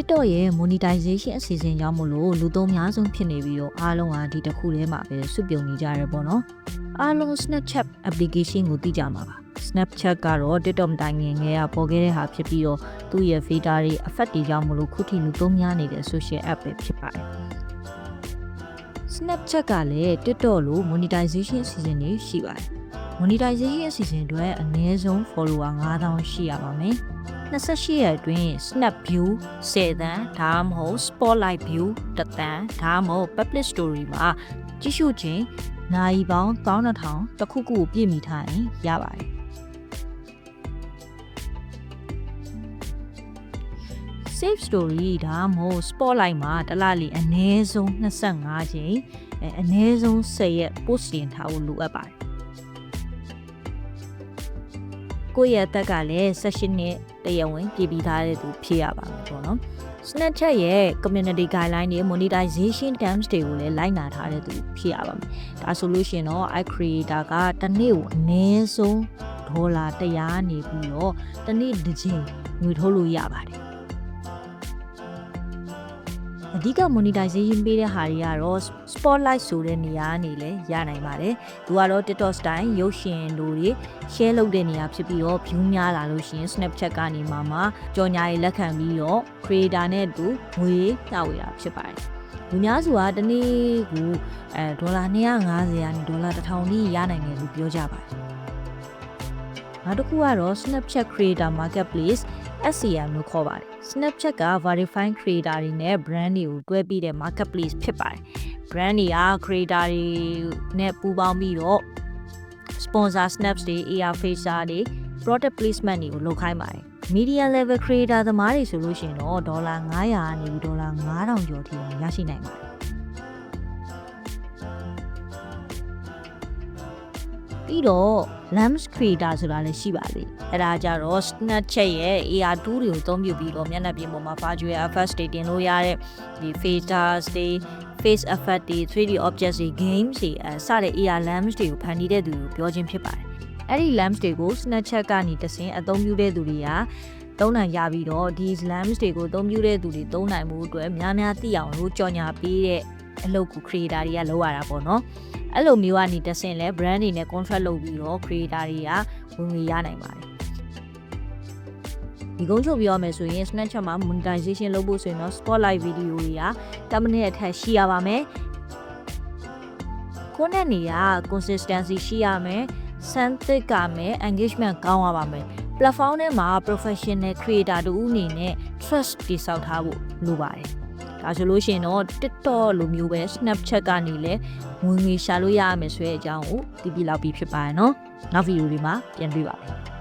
TikTok ရဲ့ monetization အစီအစဉ်ကြောင့်မို့လို့လူသုံးများဆုံးဖြစ်နေပြီးတော့အားလုံးကဒီတစ်ခုထဲမှာပဲစုပြုံနေကြရပေါ့နော်အားလုံး Snapchat application ကိုသိကြမှာပါ Snapchat ကတော့ TikTok မတိုင်ခင်ငယ်ကပေါ်ခဲ့တဲ့ဟာဖြစ်ပြီးတော့သူ့ရဲ့ filter တွေ effect တွေကြောင့်မို့လို့ခုထိလူသုံးများနေတဲ့ social app ပဲဖြစ်ပါတယ် Snapchat ကလည်း TikTok လို monetization အစီအစဉ်တွေရှိပါတယ် monetization အစီအစဉ်အတွက်အနည်းဆုံး follower 9000ရှိရပါမယ် 28ရက်အတွင်း snap view 10တန်းဒါမှမဟုတ် spotlight view 1တန်းဒါမှမဟုတ် public story မှာကြည့်ရှုခြင်းနိုင်ပေါင်း12000တစ်ခုခုကိုပြည့်မီထားရင်ရပါတယ် save story ဒါမှမဟုတ် spotlight မှာတစ်လလီအနည်းဆုံး25ချိန်အဲအနည်းဆုံး10ရက် post တင်ထားဖို့လိုအပ်ပါတယ် ကိုယ့်ရဲ့အသက်ကလည်း16နှစ်တရားဝင်ပြည်ပြီးသားတဲ့သူဖြစ်ရပါမယ်ပေါ့နော် Snapchat ရဲ့ community guideline တွေ monetization terms တွေကိုလည်းလိုက်နာထားတဲ့သူဖြစ်ရပါမယ်ဒါဆိုလို့ရှိရင်တော့ i creator ကတစ်နေ့ကိုအနည်းဆုံးဒေါ်လာ100နေပြီးတော့တစ်နေ့တစ်ချိန်ငွေထုတ်လို့ရပါတယ် အဓိက monetization ပေးတဲ့ဟာတွေကတော့ spotlight ဆိုတဲ့နေရာကနေလည်းရနိုင်ပါတယ်။သူကတော့ TikTok style ရုပ်ရှင်တို့တွေ share လုပ်တဲ့နေရာဖြစ်ပြီးတော့ view များလာလို့ရှိရင် Snapchat ကနေမှမှကြော်ညာရေးလက်ခံပြီးတော့ creator နဲ့တူငွေမျှဝေတာဖြစ်ပါတယ်။လူများစုကတစ်နေ့ကိုအဲဒေါ်လာ250ကနေဒေါ်လာ1000ထိရနိုင်တယ်လို့ပြောကြပါတယ်။ နောက်တစ်ခုကတော့ Snapchat Creator Marketplace SCM လို့ခေါ်ပါတယ် Snapchat က verified creator တွေနဲ့ brand တွေကိုတွဲပြီးတဲ့ marketplace ဖြစ်ပါတယ် brand တွေက creator တွေနဲ့ပူးပေါင်းပြီးတော့ sponsor snaps တွေ AR feature တွေ product placement တွေကိုလုပ်ခိုင်းပါတယ် media level creator သမားတွေဆိုလို့ရှိရင်တော့ဒေါ်လာ900ကနေပြီးဒေါ်လာ9000ကျော်ထိရရှိနိုင်ပါတယ် ပြီးတော့ lamps creator ဆိုတာလည်းရှိပါသေးတယ်အဲ့ဒါကြတော့ Snapchat ရဲ့ AR2 တွေကိုအသုံးပြုပြီးတော့မျက်နှာပြင်ပေါ်မှာ virtual effects တွေတင်လို့ရတဲ့ဒီ filters တွေ face effect တွေ 3D objects တွေ games တွေအဲစတဲ့ AR lamps တွေကိုဖန်တီးတဲ့သူကိုပြောချင်းဖြစ်ပါတယ်အဲ့ဒီ lamps တွေကို Snapchat ကနေတဆင်အသုံးပြုတဲ့သူတွေကသုံးနိုင်ရပြီးတော့ဒီ lamps တွေကိုအသုံးပြုတဲ့သူတွေသုံးနိုင်မှုအတွက်များများသိအောင်လို့ကြော်ညာပေးတဲ့ အလုပ်ကို creator တွေကလုပ်ရတာပေါ့နော်အဲ့လိုမျိုးကနေတဆင်လဲ brand တွေနဲ့ contract လုပ်ပြီးတော့ creator တွေကဝင်ငွေရနိုင်ပါတယ်ဒီကုန်းချုပ်ပြောရမယ်ဆိုရင် Snapchat မှာ monetization လုပ်ဖို့ဆိုရင်တော့ spotlight video တွေက10မိနစ်အထက်ရှိရပါမယ်ကိုယ့်နဲ့နေရ consistency ရှိရမယ်စမ်းသစ်ကမယ် engagement ကောင်းရပါမယ် platform ထဲမှာ professional creator တူအနေနဲ့ trust တည်ဆောက်ထားဖို့လိုပါတယ် ဒါဆိုလို့ရှိရင်တော့ TikTok လိုမျိုးပဲ Snapchat ကနေလည်းဝင်ငွေရှာလို့ရရမယ်ဆိုတဲ့အကြောင်းကိုသိပြီးလောက်ပြီးဖြစ်ပါတယ်နော်နောက်ဗီဒီယိုတွေမှာပြန်တွေ့ပါမယ်